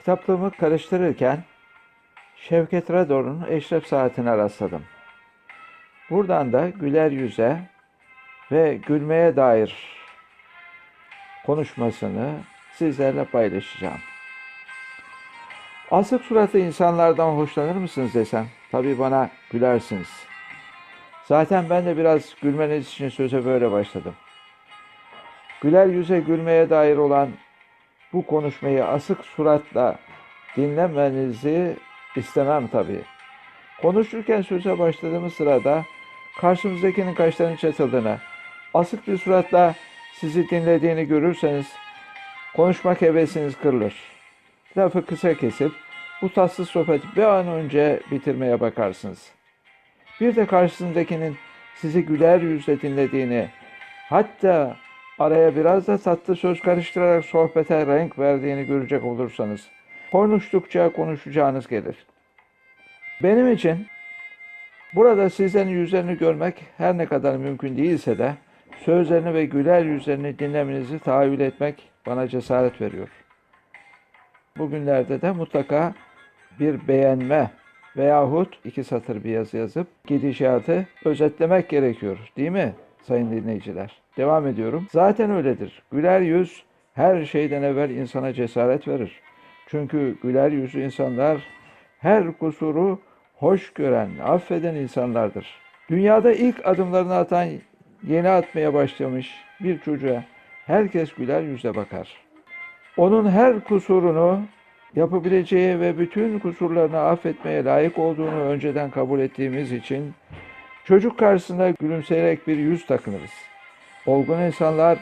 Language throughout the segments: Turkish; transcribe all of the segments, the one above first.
Kitaplığımı karıştırırken Şevket Rador'un Eşref Saati'ne rastladım. Buradan da güler yüze ve gülmeye dair konuşmasını sizlerle paylaşacağım. Asık suratlı insanlardan hoşlanır mısınız desem, tabii bana gülersiniz. Zaten ben de biraz gülmeniz için söze böyle başladım. Güler yüze gülmeye dair olan bu konuşmayı asık suratla dinlemenizi istemem tabii. Konuşurken söze başladığımız sırada karşımızdakinin kaşlarının çatıldığını, asık bir suratla sizi dinlediğini görürseniz konuşmak hevesiniz kırılır. Lafı kısa kesip bu tatsız sohbeti bir an önce bitirmeye bakarsınız. Bir de karşısındakinin sizi güler yüzle dinlediğini, hatta araya biraz da tatlı söz karıştırarak sohbete renk verdiğini görecek olursanız, konuştukça konuşacağınız gelir. Benim için burada sizlerin yüzlerini görmek her ne kadar mümkün değilse de sözlerini ve güler yüzlerini dinlemenizi tahayyül etmek bana cesaret veriyor. Bugünlerde de mutlaka bir beğenme veyahut iki satır bir yazı yazıp gidişatı özetlemek gerekiyor değil mi sayın dinleyiciler? Devam ediyorum. Zaten öyledir. Güler yüz her şeyden evvel insana cesaret verir. Çünkü güler yüzlü insanlar her kusuru hoş gören, affeden insanlardır. Dünyada ilk adımlarını atan, yeni atmaya başlamış bir çocuğa herkes güler yüzle bakar. Onun her kusurunu yapabileceği ve bütün kusurlarını affetmeye layık olduğunu önceden kabul ettiğimiz için çocuk karşısında gülümseyerek bir yüz takınırız. Olgun insanlar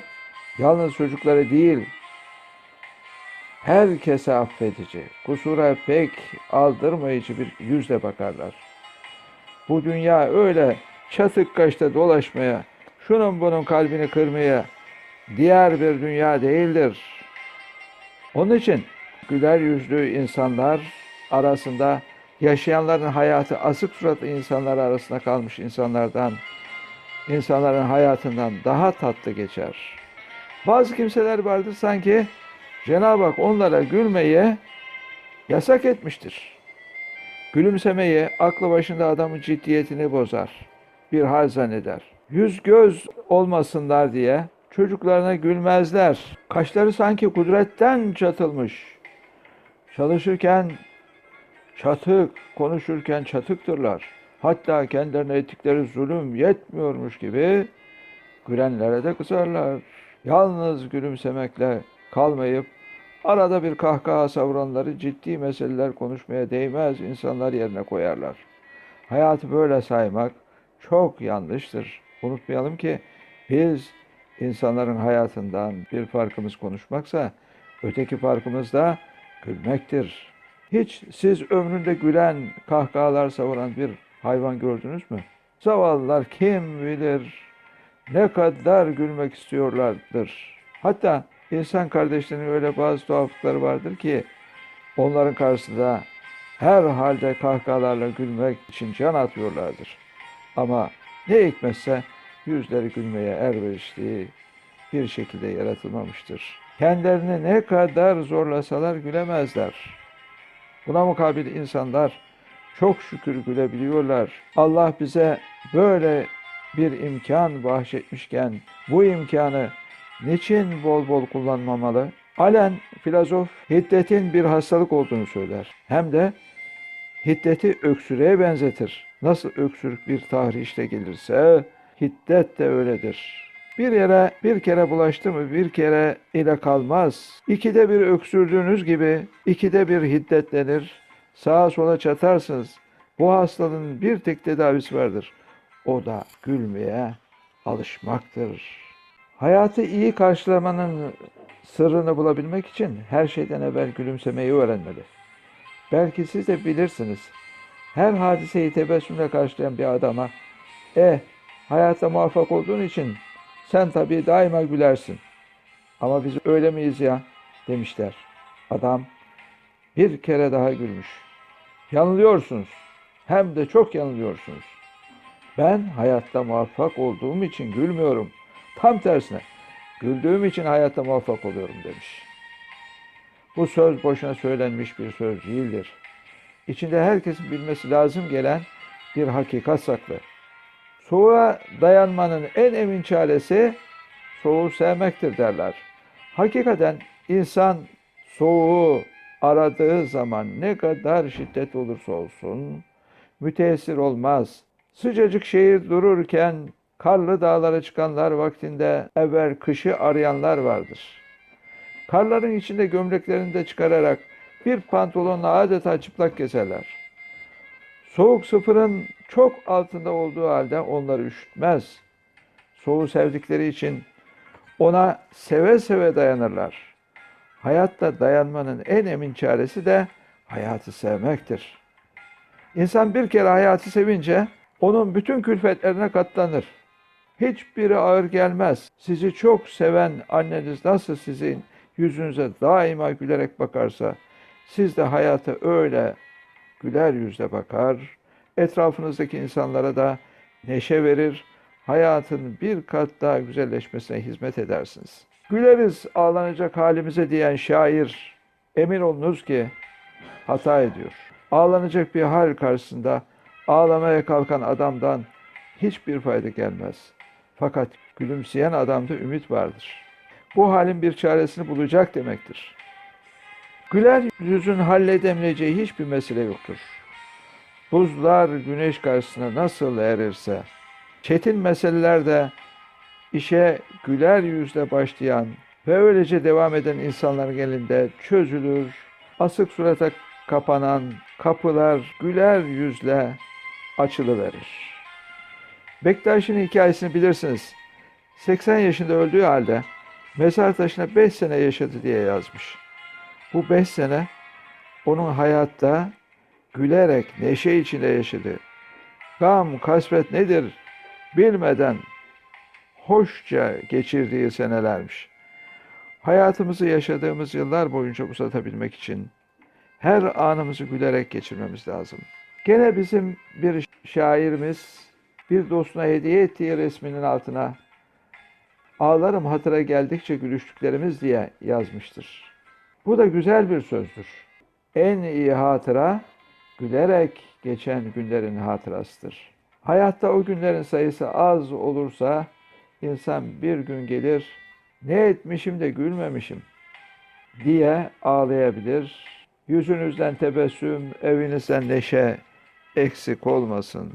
yalnız çocukları değil, herkese affedici, kusura pek aldırmayıcı bir yüzle bakarlar. Bu dünya öyle çatık kaşta dolaşmaya, şunun bunun kalbini kırmaya diğer bir dünya değildir. Onun için güler yüzlü insanlar arasında yaşayanların hayatı asık suratlı insanlar arasında kalmış insanlardan, insanların hayatından daha tatlı geçer. Bazı kimseler vardır sanki Cenab-ı Hak onlara gülmeyi yasak etmiştir. Gülümsemeyi aklı başında adamın ciddiyetini bozar. Bir hal zanneder. Yüz göz olmasınlar diye çocuklarına gülmezler. Kaşları sanki kudretten çatılmış. Çalışırken çatık, konuşurken çatıktırlar. Hatta kendilerine ettikleri zulüm yetmiyormuş gibi gülenlere de kızarlar. Yalnız gülümsemekle kalmayıp arada bir kahkaha savuranları ciddi meseleler konuşmaya değmez insanlar yerine koyarlar. Hayatı böyle saymak çok yanlıştır. Unutmayalım ki biz insanların hayatından bir farkımız konuşmaksa öteki farkımız da gülmektir. Hiç siz ömründe gülen, kahkahalar savuran bir hayvan gördünüz mü? Zavallılar kim bilir ne kadar gülmek istiyorlardır. Hatta insan kardeşlerinin öyle bazı tuhaflıkları vardır ki onların karşısında her halde kahkahalarla gülmek için can atıyorlardır. Ama ne hikmetse yüzleri gülmeye erverişli bir şekilde yaratılmamıştır. Kendilerini ne kadar zorlasalar gülemezler. Buna mukabil insanlar çok şükür gülebiliyorlar. Allah bize böyle bir imkan bahşetmişken bu imkanı niçin bol bol kullanmamalı? Alen filozof hiddetin bir hastalık olduğunu söyler. Hem de hiddeti öksürüğe benzetir. Nasıl öksürük bir tahrişte gelirse hiddet de öyledir. Bir yere bir kere bulaştı mı bir kere ile kalmaz. İkide bir öksürdüğünüz gibi ikide bir hiddetlenir. Sağa sola çatarsınız. Bu hastalığın bir tek tedavisi vardır. O da gülmeye alışmaktır. Hayatı iyi karşılamanın sırrını bulabilmek için her şeyden evvel gülümsemeyi öğrenmeli. Belki siz de bilirsiniz. Her hadiseyi tebessümle karşılayan bir adama, eh hayatta muvaffak olduğun için sen tabii daima gülersin. Ama biz öyle miyiz ya demişler. Adam bir kere daha gülmüş. Yanılıyorsunuz. Hem de çok yanılıyorsunuz. Ben hayatta muvaffak olduğum için gülmüyorum. Tam tersine güldüğüm için hayatta muvaffak oluyorum demiş. Bu söz boşuna söylenmiş bir söz değildir. İçinde herkesin bilmesi lazım gelen bir hakikat saklı. Soğuğa dayanmanın en emin çaresi soğuğu sevmektir derler. Hakikaten insan soğuğu aradığı zaman ne kadar şiddet olursa olsun müteessir olmaz. Sıcacık şehir dururken karlı dağlara çıkanlar vaktinde evvel kışı arayanlar vardır. Karların içinde gömleklerini de çıkararak bir pantolonla adeta çıplak gezerler. Soğuk sıfırın çok altında olduğu halde onları üşütmez. Soğuğu sevdikleri için ona seve seve dayanırlar. Hayatta dayanmanın en emin çaresi de hayatı sevmektir. İnsan bir kere hayatı sevince onun bütün külfetlerine katlanır. Hiçbiri ağır gelmez. Sizi çok seven anneniz nasıl sizin yüzünüze daima gülerek bakarsa, siz de hayata öyle güler yüzle bakar, etrafınızdaki insanlara da neşe verir, hayatın bir kat daha güzelleşmesine hizmet edersiniz. Güleriz ağlanacak halimize diyen şair, emin olunuz ki hata ediyor. Ağlanacak bir hal karşısında ağlamaya kalkan adamdan hiçbir fayda gelmez. Fakat gülümseyen adamda ümit vardır. Bu halin bir çaresini bulacak demektir. Güler yüzün halledemeyeceği hiçbir mesele yoktur. Buzlar güneş karşısına nasıl erirse, çetin meselelerde işe güler yüzle başlayan ve öylece devam eden insanların elinde çözülür, asık surata kapanan kapılar güler yüzle açılıverir. Bektaş'ın hikayesini bilirsiniz. 80 yaşında öldüğü halde mezar taşına 5 sene yaşadı diye yazmış. Bu 5 sene onun hayatta gülerek neşe içinde yaşadı. Gam, kasvet nedir bilmeden hoşça geçirdiği senelermiş. Hayatımızı yaşadığımız yıllar boyunca uzatabilmek için her anımızı gülerek geçirmemiz lazım. Gene bizim bir şairimiz bir dostuna hediye ettiği resminin altına ağlarım hatıra geldikçe gülüştüklerimiz diye yazmıştır. Bu da güzel bir sözdür. En iyi hatıra gülerek geçen günlerin hatırasıdır. Hayatta o günlerin sayısı az olursa insan bir gün gelir ne etmişim de gülmemişim diye ağlayabilir. Yüzünüzden tebessüm, evinizden neşe eksik olmasın.